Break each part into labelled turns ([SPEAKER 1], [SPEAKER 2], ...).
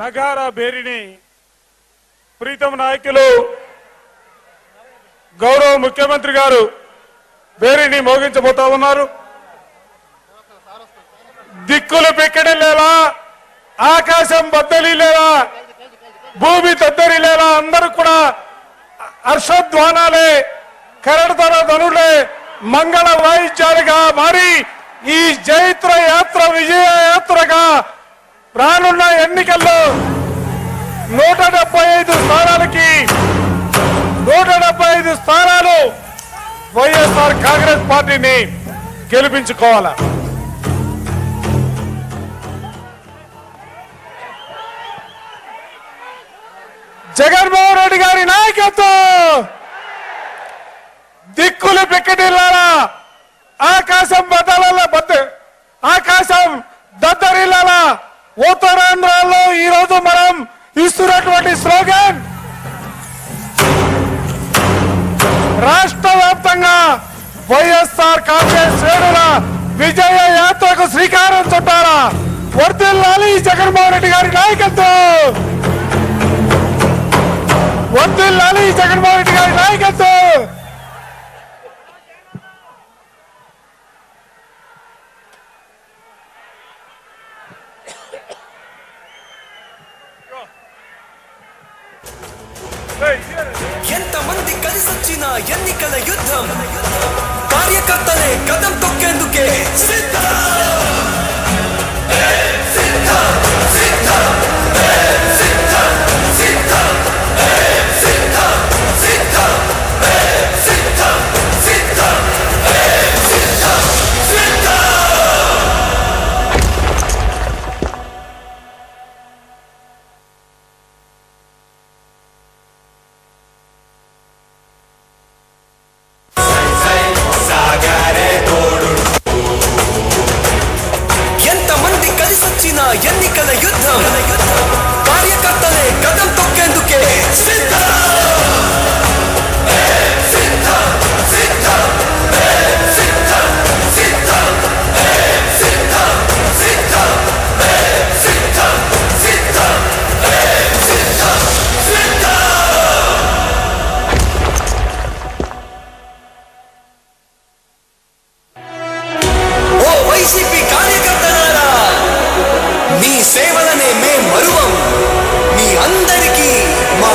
[SPEAKER 1] నగారా బేరిని ప్రీతం నాయకులు గౌరవ ముఖ్యమంత్రి గారు బేరిని మోగించబోతా ఉన్నారు. దిక్కులు పెక్కడలేలా ఆకాశం బద్దలిలేలా భూమి తద్దరిలేలా అందరూ కూడా హర్షధ్వానాలే కరడతర ధనులే మంగళ వాయిద్యాలుగా మారి ఈ జైత్ర యాత్ర విజయ యాత్రగా రానున్న ఎన్నికల్లో నూట డెబ్బై ఐదు స్థానాలకి నూట డెబ్బై ఐదు స్థానాలు వైఎస్ఆర్ కాంగ్రెస్ పార్టీని గెలిపించుకోవాలా? జగన్మోహన్ రెడ్డి గారి నాయకత్వం! దిక్కులు పిక్కటిల్లా ఆకాశం బద్దల బద్ద ఆకాశం దద్దరిల్లాలా ఉత్తరాంధ్రలో ఈ రోజు మనం ఇస్తున్నటువంటి స్లోగన్ రాష్ట్ర వ్యాప్తంగా వైఎస్ఆర్ కాంగ్రెస్ శ్రేణుల విజయ యాత్రకు శ్రీకారం చుట్టారా వర్దిల్లాలి జగన్మోహన్ రెడ్డి గారి నాయకత్వం. వర్దిల్లాలి జగన్మోహన్ రెడ్డి గారి నాయకత్వం.
[SPEAKER 2] కత్తనే కదం తొక్కేందుకే ఎంతమంది ఎన్నికల యుద్ధం కార్యకర్తలే కథం తొక్కేందుకే ఓ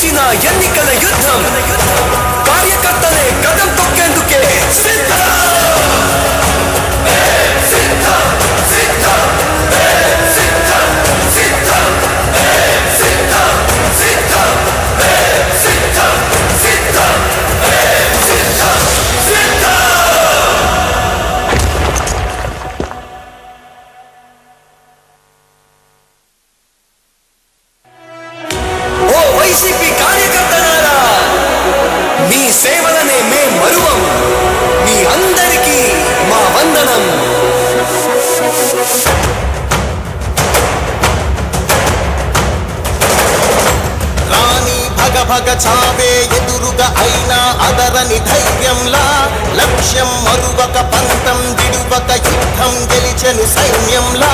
[SPEAKER 3] ಹೆಚ್ಚಿನ ಎನ್ನಿಕಲ ಯುದ್ಧ. ಕಾರ್ಯಕರ್ತನೆ ಕದಂ
[SPEAKER 2] ತೊಕ್ಕೆಂದುಕೆ ಸಿದ್ಧ. మీ సేవలనే మే మరువం మీ అందరికీ మా వందనం
[SPEAKER 3] రాణి భగ భగ చావే ఎదురుగా అయినా అదరని ధైర్యంలా లక్ష్యం మరువక పంతం దిడువక యుద్ధం గెలిచెను సైన్యంలా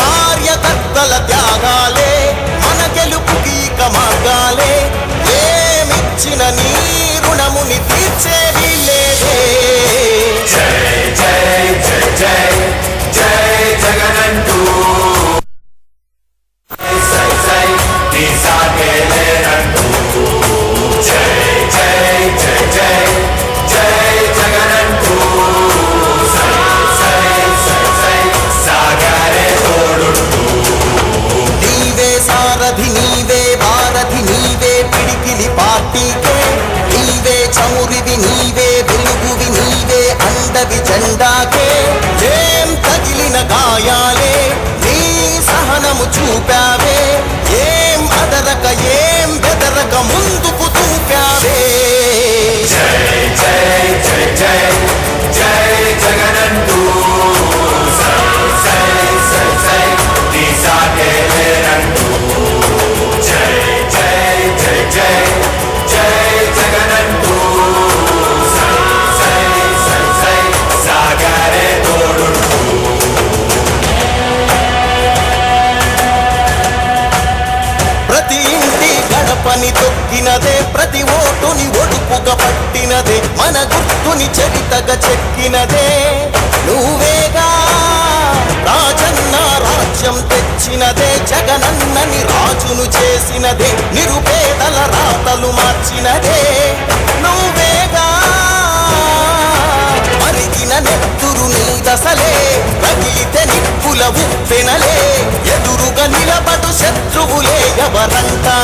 [SPEAKER 3] కార్యకర్తల త్యాగా సహనము చూపావే. ఏం అదరక ఏం బెదరక ముందుకు చూపావే పని తొక్కినదే ప్రతి ఓటుని ఒడుపుగా పట్టినదే మన గుర్తుని చరితగా చెక్కినదే. నువ్వేగా రాజన్న రాజ్యం తెచ్చినదే జగనన్నని రాజును చేసినదే నిరుపేదల రాతలు మార్చినదే. నువ్వేగా మరిగిన నెత్తురు నీ దశలే రగిలితే శత్రువులవు ఉప్పెనలే ఎదురుగా నిలబడు శత్రువులే ఎవరంతా